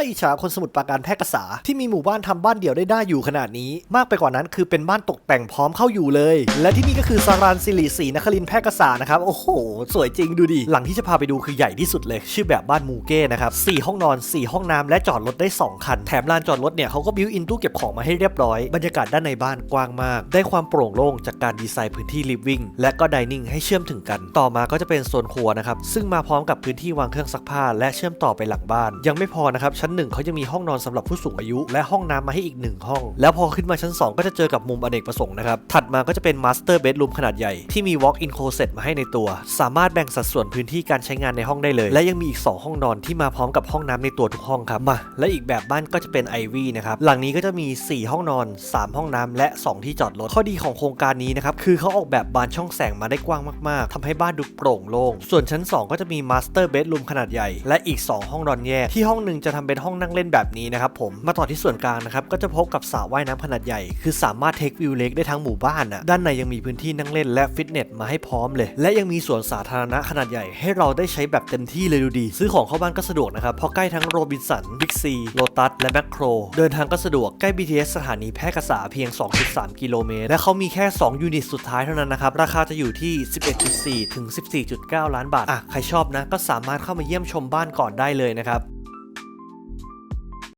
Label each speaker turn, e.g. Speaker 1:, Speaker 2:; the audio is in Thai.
Speaker 1: น่าอิจฉาคนสมุทรปราการแพร่กษา ที่มีหมู่บ้านทำบ้านเดี่ยวได้ได้อยู่ขนาดนี้ มากไปกว่านั้นคือเป็นบ้านตกแต่งพร้อมเข้าอยู่เลย และที่นี่ก็คือสารานสิริศรีนครินทร์แพร่กษานะครับ โอ้โห สวยจริงดูดิ หลังที่จะพาไปดูคือใหญ่ที่สุดเลย ชื่อแบบบ้านมูเก้นะครับสี่ห้องนอนสี่ห้องน้ำและจอดรถได้สองคัน แถมลานจอดรถเนี่ยเขาก็บิวอินตู้เก็บของมาให้เรียบร้อย บรรยากาศด้านในบ้านกว้างมาก ได้ความโปร่งโล่งจากการดีไซน์พื้นที่ลิฟวิ่งและก็ดิเนิ่งให้เชื่อมถึงกัน ต่อมาก็จะเป็นโซนครัวนะครับซึ่งมาพร้อมกับพื้นที่วางเครื่องซักผ้าและเชื่อมต่อไปหลังบ้าน ยังไม่พอนะครับชั้นนึ่งเขายังมีห้องนอนสำหรับผู้สูงอายุ และห้องน้ำมาให้อีกหนึ่งห้อง แล้วพอขึ้นมาชั้น 2 ก็จะเจอกับมุมอเนกประสงค์นะครับ ถัดมาก็จะเป็นมาสเตอร์เบดรูมขนาดใหญ่ที่มี Walk-in closet มาให้ในตัว สามารถแบ่งสัดส่วนพื้นที่การใช้งานในห้องได้เลย และยังมีอีก 2 ห้องนอนที่มาพร้อมกับห้องน้ำในตัวทุกห้องครับมาและอีกแบบบ้านก็จะเป็นไอวี่นะครับหลังนี้ก็จะมี 4 ห้องนอน 3 ห้องน้ำและ 2 ที่จอดรถข้อดีของโครงการนี้นะครับคือเขาออกแบบบานช่องแสงมาได้กว้างมากๆทำให้บ้านดูโปร่งโล่งส่วนชั้น 2 ก็จะมีมาสเตอร์เบดรูมขนาดใหญ่และอีก 2 ห้องนอนแยกที่ห้องหนึ่งจะทำเป็นห้องนั่งเล่นแบบนี้นะครับผมมาต่อที่ส่วนกลางนะครับก็จะพบกับสระว่ายน้ำขนาดใหญ่ คือสามารถเทควิวเล็กได้ทั้งหมู่บ้านนะด้านในยังมีพื้นที่นั่งเล่นและฟิตเนสมาให้พร้อมเลย และยังมีสวนสาธารณะขนาดใหญ่ ให้เราได้ใช้แบบเต็มที่เลยดูดี ซื้อของเข้าบ้านก็สะดวกนะครับเพราะใกล้ทั้งโรบินสันบิ๊กซีโลตัสและแมคโครเดินทางก็สะดวกใกล้ BTS สถานีแพร่กษาเพียง 2.3 กิโลเมตรและเขามีแค่ 2 ยูนิตสุดท้ายเท่านั้นนะครับราคาจะอยู่ที่ 11.4 ถึง 14.9 ล้านบาทอะใครชอบนะก็สามารถเข้ามาเยี่ยมชมบ้านก่อนได้เลยนะครับ